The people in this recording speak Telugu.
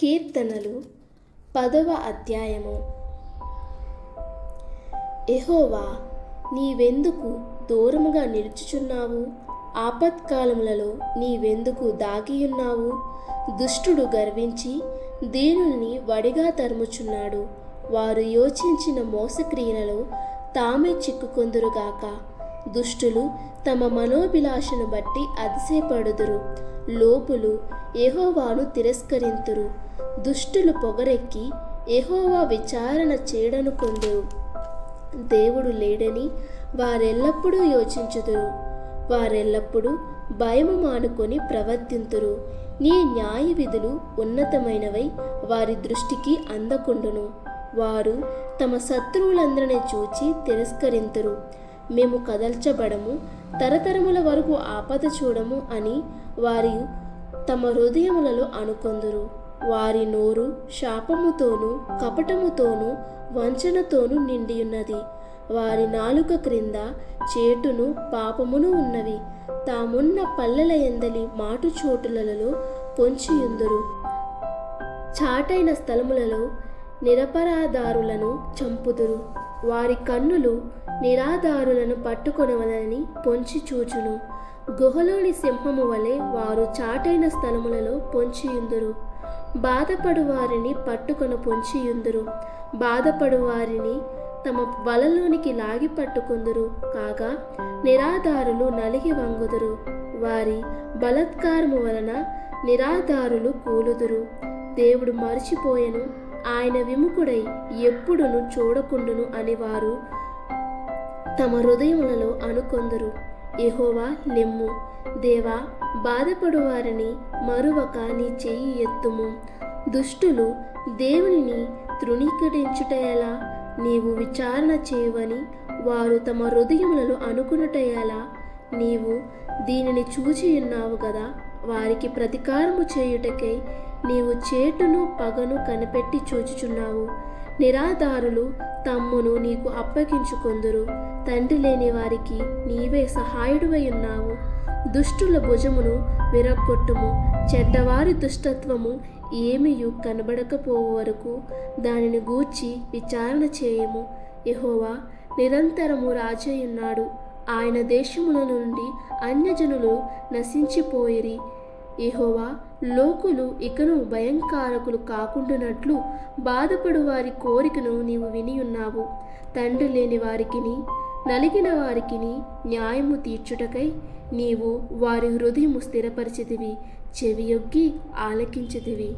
కీర్తనలు పదవ అధ్యాయము. ఎహోవా నీవెందుకు దూరముగా నిలుచుచున్నావు? ఆపత్కాలములలో నీవెందుకు దాగియున్నావు? దుష్టుడు గర్వించి దీనుని వడిగా తరుముచున్నాడు. వారు యోచించిన మోసక్రియలలో తామే చిక్కుకొందురుగాక. దుష్టులు తమ మనోభిలాషను బట్టి అతిశయపడుదురు. లోపులు ఎహోవాను తిరస్కరింతురు. దుష్టులు పొగరెక్కి ఎహోవా విచారణ చేయడనుకొందురు దేవుడు లేడని వారెల్లప్పుడూ యోచించుదురు. వారెల్లప్పుడూ భయము మానుకొని ప్రవర్తింతురు. నీ న్యాయ విధులు ఉన్నతమైనవై వారి దృష్టికి అందకుండును. వారు తమ శత్రువులందరినీ చూచి తిరస్కరింతురు. మేము కదల్చబడము తరతరముల వరకు ఆపద చూడము అని వారి తమ హృదయములలో అనుకొందురు. వారి నోరు శాపముతోనూ కపటముతోనూ వంచనతోనూ నిండియున్నది. వారి నాలుక క్రింద చేటును పాపమును ఉన్నవి. తామున్న పల్లెల ఎందలి మాటు చోటులలో పొంచియుందురు. చాటైన స్థలములలో నిరపరాధారులను చంపుదురు. వారి కన్నులు నిరాధారులను పట్టుకొనవలని పొంచి చూచును. గుహలోని సింహము వలె వారు చాటైన స్థలములలో పొంచియుందురు. బాధపడు వారిని పట్టుకొన పొంచియుందురు. బాధపడు వారిని తమ వలలోనికి లాగి పట్టుకుందురు. కాగా నిరాధారులు నలిగి వంగుదురు. వారి బలత్కారము వలన నిరాధారులు కూలుదురు. దేవుడు మర్చిపోయెను. ఆయన విముఖుడై ఎప్పుడును చూడకుండును అని వారు తమ హృదయములలో అనుకొందరు. ఎహోవా లెమ్ము దేవా బాధపడు వారిని మరువక నీ చెయ్యి ఎత్తుము. దుష్టులు దేవునిని తృణీకరించుట ఎలా నీవు విచారణ చేయవని వారు తమ హృదయములలో అనుకునుట ఎలా నీవు దీనిని చూచి ఉన్నావు కదా వారికి ప్రతీకారము చేయుటకై నీవు చేటును పగను కనిపెట్టి చూచుచున్నావు. నిరాధారులు తమ్మును నీకు అప్పగించుకొందురు. తండ్రి లేని వారికి నీవే సహాయుడువై ఉన్నావు. దుష్టుల భుజమును విరగొట్టుము చెడ్డవారి దుష్టత్వము ఏమియు కనబడకపోవు వరకు దానిని గూర్చి విచారణ చేయము. యహోవా నిరంతరము రాజయ్యున్నాడు ఆయన దేశముల నుండి అన్యజనులు నశించిపోయిరి. ఇహోవా లోకులు ఇకను భయంకారకులు కాకుండానట్లు బాధపడు వారి కోరికను నీవు వినియున్నావు తండ్రి లేని వారికిని నలిగిన వారికిని న్యాయము తీర్చుటకై నీవు వారి హృదయము స్థిరపరిచితివి చెవియొగ్గి ఆలకించితివి.